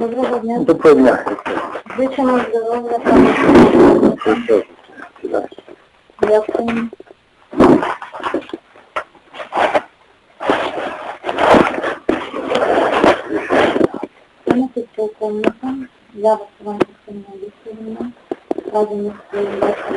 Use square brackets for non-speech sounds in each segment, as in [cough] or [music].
Доброго дня. Доброго дня. Звичайно, здоров'я та Дякую. Тут спілкуємося. Я вас вам Кристина Олексіївна. Разом із своїм батьком.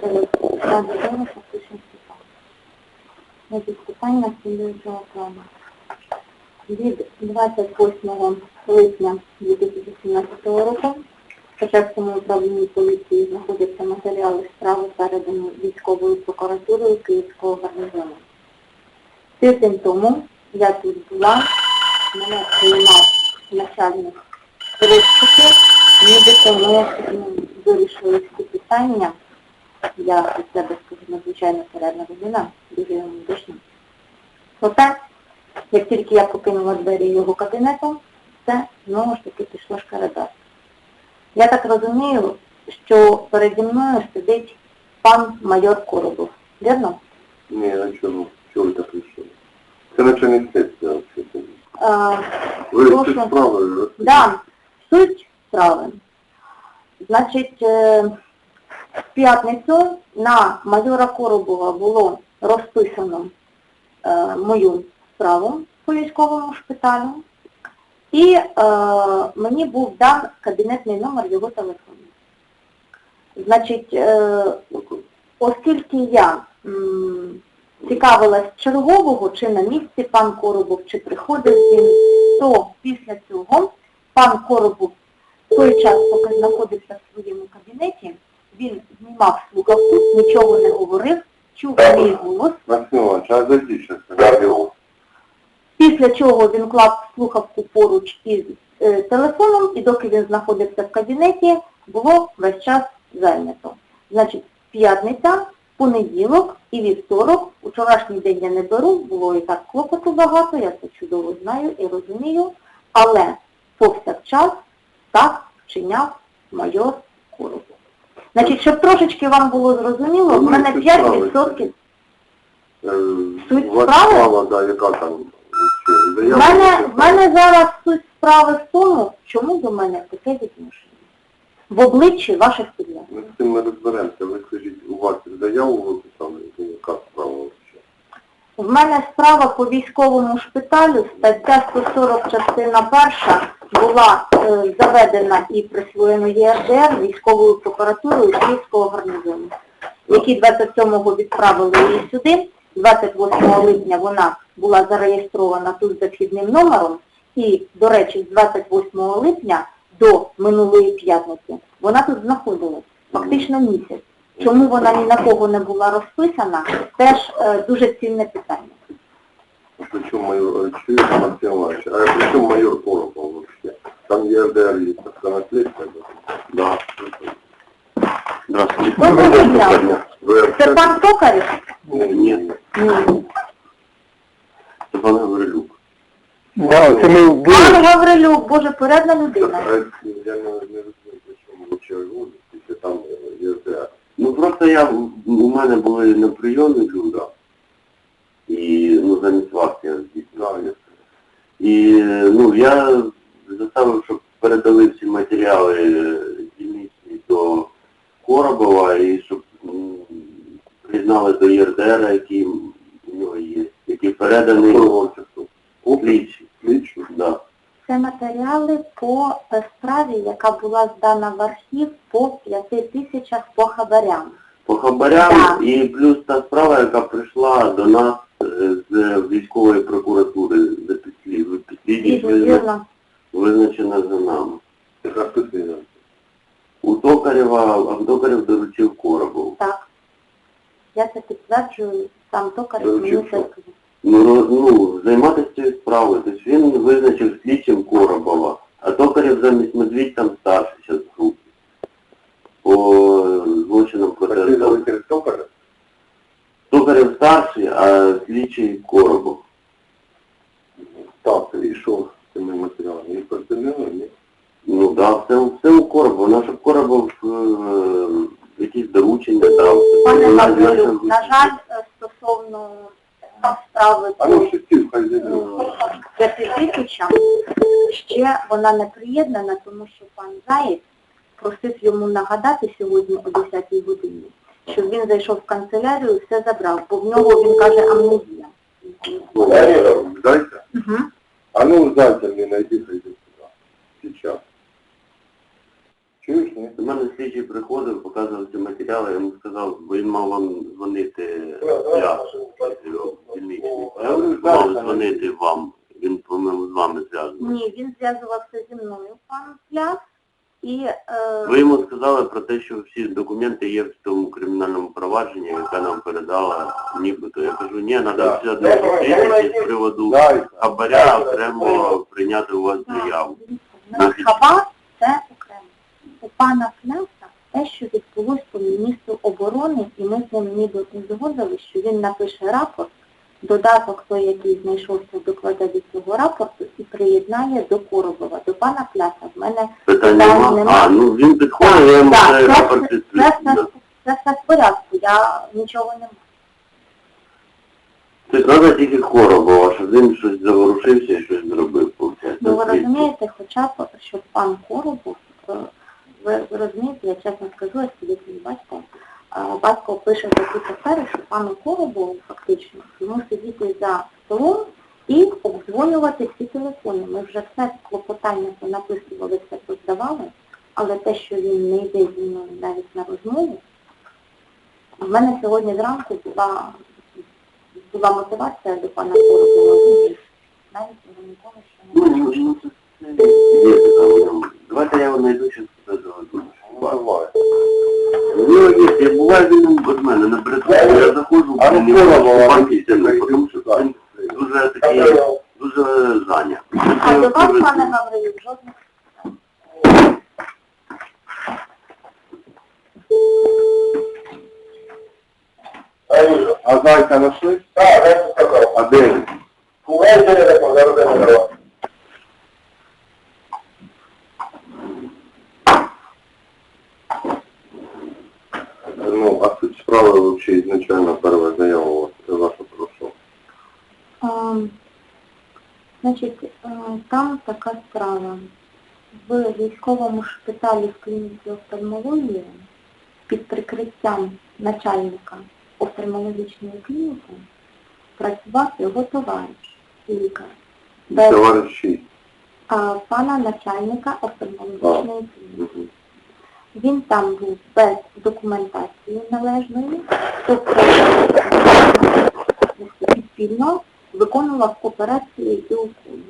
Через ради дома фактично Степан. Значить, питання слідуючого плану. Від 28 липня 2017 року в Печерському управлінні поліції знаходяться матеріали справи передані військовою прокуратурою Київського гарнізону. Тиждень тому я тут була, мене приймав начальник розшуки, нібито ми вирішили всі питання. Я від себе скажу надзвичайно середна людина, дуже медична. Проте, як тільки я покинула двері його кабінету, це знову ж таки пішло шкаредар. Я так розумію, що переді мною сидить пан майор Коробов. Вірно? Ні, а чому? Чого ви так вирішили? Це начальник слідства. взагалі. Е, Ви Прошу. цю справу розповідаєте? Да, суть справи. Значить, е, в п'ятницю на майора Коробова було розписано е, мою справу по військовому шпиталю, і е, мені був дан кабінетний номер його телефону. Значить, е, оскільки я м, цікавилась чергового, чи на місці пан Коробов, чи приходив він, то після цього пан Коробов в той час, поки знаходився в своєму кабінеті, він знімав слухавку, нічого не говорив, чув мій голос. Максим а зайдіть зараз. Після чого він клав слухавку поруч із е, телефоном, і доки він знаходився в кабінеті, було весь час зайнято. Значить, п'ятниця, понеділок і вівторок, вчорашній день я не беру, було і так клопоту багато, я це чудово знаю і розумію, але повсякчас так вчиняв майор Коробов. Значить, щоб трошечки вам було зрозуміло, в мене 5% Е, Суть у справи? справа, да, яка там? В мене, в мене зараз суть справи в тому, чому до мене таке відношення. В обличчі ваших підлеглих. Ми з цим не розберемося. Ви скажіть, у вас заяву ви писали, яка справа? В мене справа по військовому шпиталю, стаття 140, частина перша, була е, заведена і присвоєна ЄРДР військовою прокуратурою Київського гарнізону, які 27-го відправили її сюди, 28 липня вона була зареєстрована тут за вхідним номером, і, до речі, з 28 липня до минулої п'ятниці вона тут знаходилась, фактично місяць. Чому вона ні на кого не була розписана, теж е, дуже цінне питання. Причому майор, чуєте, Максим Іванович, а причому майор Коробов вообще? Там є, так сказано, слідство? Да. Здравствуйте. Доброго дня. Це пан Токарів? Ні, ні, Ні. пан Гаврилюк. Да, це ми були. Пан Гаврилюк, боже, порядна людина. Я не, розумію, при чому виводить, там е, ЄРДР. Ну просто я, у мене були на прийомі люди, і ну замість вас я здійснював. І ну я заставив, щоб передали всі матеріали е, дільничні до Коробова і щоб признали до ЄРДР, який у нього є, який переданий часу. слідчі. Слідчу? Да. Це матеріали по справі, яка була здана в архів по 5 тисячах по хабарям. По хабарям Так. і плюс та справа, яка прийшла до нас е, з військової прокуратури за підслід. Підслідність Вірно, визна- визначена за нами. У Токарєва, а Токарєв доручив Коробов. Так. Я це підтверджую, сам Токарів Доручив мені це сказав. Ну, ну, займатися цією справою. Тобто він визначив слідчим Коробова, а токарів замість Медвідь там старший зараз в групі. По злочинам проти? Токарєв старший, а слідчий Коробов. Так, і що з цими матеріалами? Їх розделили, ні? Ну да, все, все у Коробова. Наш Коробов е, якісь доручення дав. Пане Вона Гаврилюк, наша- на жаль, е, стосовно е, справи А по ну, шестів, хай Ну, зайдуть. п'яти тисячам ще вона не приєднана, тому що пан Заєць просив йому нагадати сьогодні о 10-й годині, щоб він зайшов в канцелярію і все забрав, бо в нього, він каже, амнезія. Ну, Дайте. Угу. А ну, Зайця мені найди, зайди сюди. Сейчас. Чуєш, ні? До мене слідчий приходив, показував ці матеріали, я йому сказав, бо він мав вам дзвонити я, дільничний. Я говорю, мав дзвонити вам, він, по-моєму, з вами зв'язаний. Ні, він зв'язувався зі мною, пан Пляс, і е, Ви йому сказали про те, що всі документи є в тому кримінальному провадженні, яке нам передала нібито. Я кажу, ні, треба Да. все адміністративні з приводу хабаря окремо прийняти у вас заяву. на хаба це окремо. У пана Пляса те, що відбулось по міністру оборони, і ми з ним ніби узгодили, що він напише рапорт, додаток той, який знайшовся, докладе до цього рапорту і приєднає до Коробова, до пана Пляса. В мене Питань Так, нема. нема. А, ну він підходив, я йому цей рапорт це, це, все в порядку, я нічого не маю. Тобто треба тільки Коробова, щоб він щось заворушився і щось зробив. виходить. Ну ви розумієте, хоча б, щоб пан Коробов, е, ви, ви розумієте, я чесно скажу, я собі не батько, е, пише такі папери, що пану Коробову фактично йому сидіти за столом і обдзвонювати всі телефони. Ми вже все клопотання понаписували, все поздавали, але те, що він не йде зі мною навіть на розмову, в мене сьогодні зранку була, була мотивація до пана Коробова. Навіть його ніколи ще не Ну, ну, ну. Давайте я його знайду, що це заведу. Є, я буваю він від мене на передку, я заходжу, найди, банки найди тому що він дуже такий, дуже зайнят. А до вас, пане жодних А зайка нашли? Так, Зайця сказав. А де він? Ну, а суть справи вообще изначально первая заява у вас, ваша прошу. Значить, е, там така справа. В військовому шпиталі в клініці офтальмології під прикриттям начальника офтальмологічної клініки працював його товариш, лікар. Без Товариші. а, пана начальника офтальмологічної клініки. Він там був без документації належної, тобто спільно виконував операції і уколи.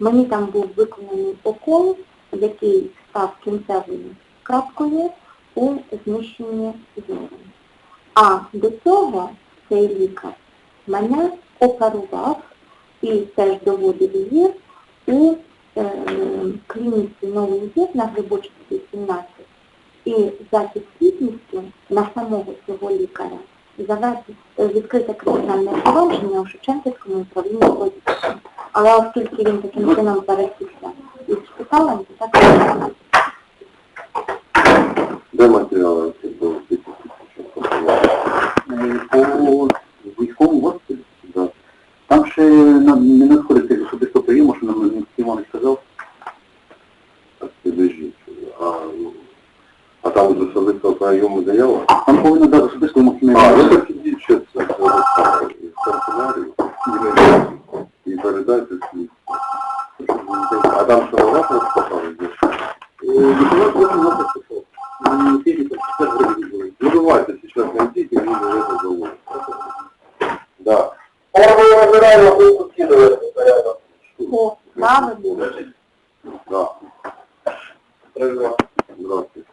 Мені там був виконаний укол, який став кінцевою крапкою у знищенні зору. А до цього цей лікар мене оперував і теж доводив зір у е, клініці Новий Зір на Глибочицькій 17. І за підслідністю на самого цього лікаря завести е, відкрите кримінальне провадження у Шевченківському управлінні поліції. Але оскільки він таким чином пересікся із шпиталем, то так не Де матеріали ці були? По військовому госпіталі. Там ще не надходить особисто прийому, що нам Іванович сказав. Так, підождіть. А, ну, а там з особистого прийому заява? Там повинно дати особисто А, ну максимально. так ідіть ще це канцелярію і передайте слід. А там що на вас розписали? Документ потім нас пішов. На ефірі там четвер вроді були. Ну давайте сейчас найдите и мне это заводит. Да. О, правильно. Да. Здравствуйте.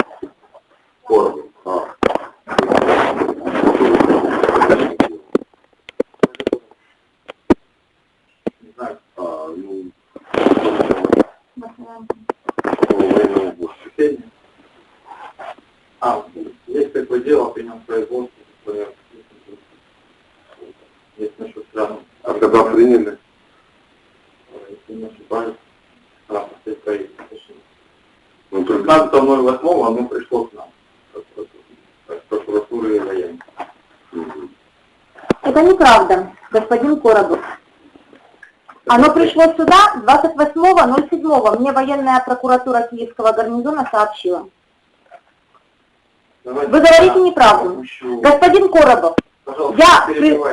Коротко. А. А, ну, Максимально. военного госпиталя. А, есть такое дело, при нем производство, есть насчет стран, А когда приняли? если не ошибаюсь, стран, если Ну, только 16.08 оно пришло к нам, с прокуратуры и военной. Это неправда, господин Коробов. Оно пришло сюда 28.07. Мне военная прокуратура Киевского гарнизона сообщила. Давайте Вы говорите неправду. запущу. Господин Коробов, я,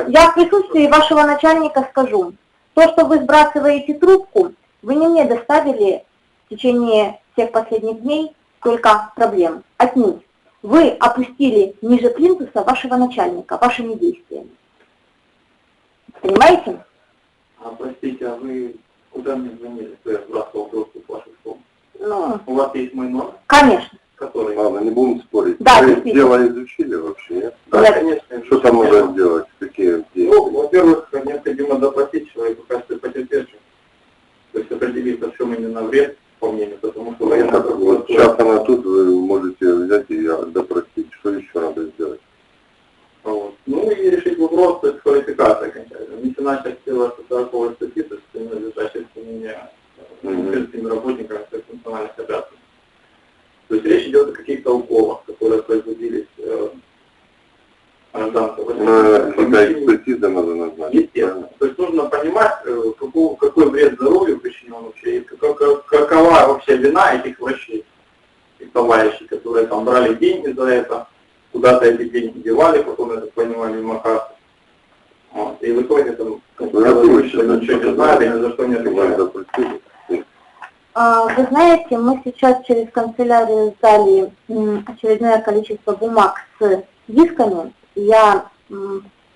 я в присутствии вашего начальника скажу. То, что вы сбрасываете трубку, вы не мне доставили в течение всех последних дней только проблем. Отнюдь. Вы опустили ниже плинтуса вашего начальника вашими действиями. Понимаете? А, простите, а вы куда мне звонили, что я сбрасывал с ваших слов? Ну, У вас есть мой номер, конечно. который... Ладно, не будем спорить. Да, Вы действительно. дело изучили вообще, нет? Да, конечно. Что там нужно вина этих врачей, этих товарищей, которые там брали деньги за это, куда-то эти деньги девали, потом, понимаю, мимо кассы. Вот. И в итоге там Ну, что что ничего не знают и ни за что не допросили. А, Вы знаете, мы сейчас через канцелярию сдали очередное количество бумаг с дисками. Я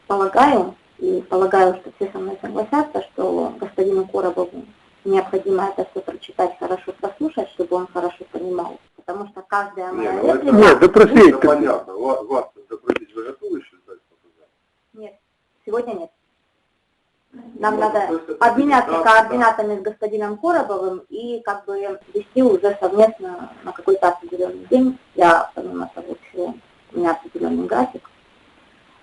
полагаю, и полагаю, что все со мной согласятся, что господину Коробову необходимо это все прочитать, хорошо прослушать, чтобы он хорошо понимал. Потому что каждая моя Не, ну реплика... Нет, допросить. Это понятно. Ва- Вас допросить вы готовы считать? Нет, сегодня нет. Нам Ну, надо есть это обменяться да, координатами с господином Коробовым и как бы вести уже совместно на какой-то определенный день. Я, помимо того всего, у меня определенный график.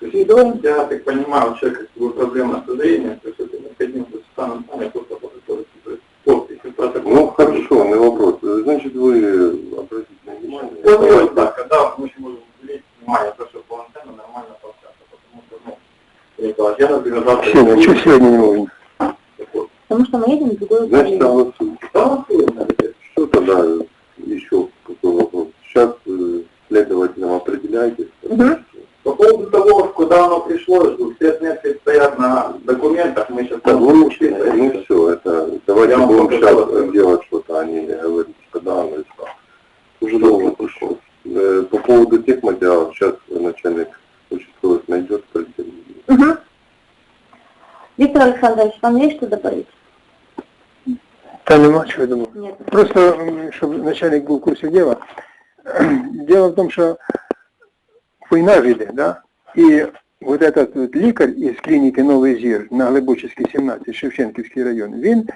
То есть. Я так понимаю, у человека проблема со зрением, то есть это необходимо есть, станом просто подготовиться. То есть подпись и протокол. Ну, хорошо, не вопрос. Значит, вы обратите внимание. Вот, да, когда мы еще можем уделить внимание, то, что полноценно нормально пообщаться, потому что, ну, Николай, я, например, завтра... Сегодня, что сегодня не? Вот. Потому что мы едем в другое Значит. Да, абсолютно. Что тогда еще какой вопрос? Сейчас э, следователям определяйтесь. По поводу того, куда оно пришло, что все отметки стоят на документах, мы сейчас... Да, ну, ну все, это давайте будем сейчас Александрович, вам есть что добавить? Та нема чого думати. Нет. Просто, щоб начальник був в курсі діла. [clears throat] Дело в том, что война же да? И вот этот вот лікар із клініки Новий Зір на Глибочицькій 17, Шевченківський район, він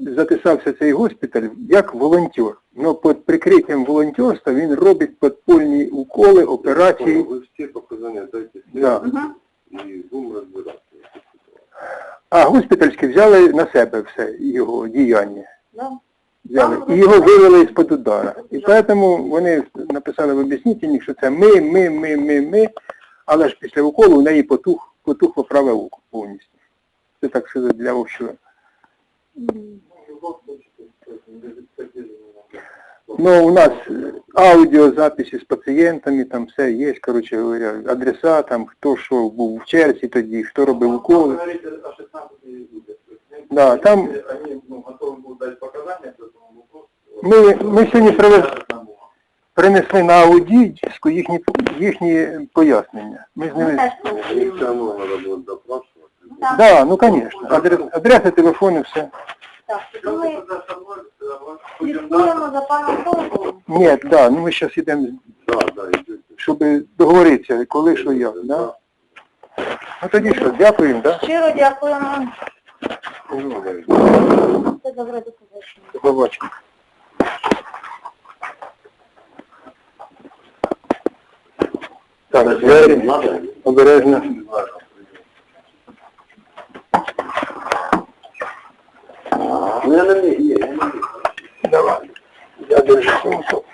записався в цей госпіталь як волонтер. Но під прикриттям волонтерства він робить подпольні уколи, операції. Ви всі показання дайте Да. І будемо розбиратися. А госпітальські взяли на себе все його діяння. Да. взяли, і його вивели з-під удара. І тому вони написали в об'яснительні, що це ми, ми, ми, ми, ми, але ж після уколу в неї потух, потухло праве око повністю. Це так сказати для общого. Ну, у нас аудіозаписи з пацієнтами, там все є, коротше говоря, адреса, там, хто що був в черзі тоді, хто робив уколи. Говорите о 16 июля. То есть, Да, там-. Ми, ми сьогодні привезли. принесли на аудійську їхні, їхні пояснення. Ми з ними... Так. Да, ну звісно. Адрес, адреси, телефони, все. Так, то ми Слідкуємо за паном Солковим. Ні, да, ну ми зараз йдемо, Да, да, йдете. щоб договоритися, коли що як, да? Ну тоді що, дякуємо, да? Щиро дякуємо. Все добре до побачення. До побачення. Так, двері, обережно. Ну я на місці давали. Я даже слушал.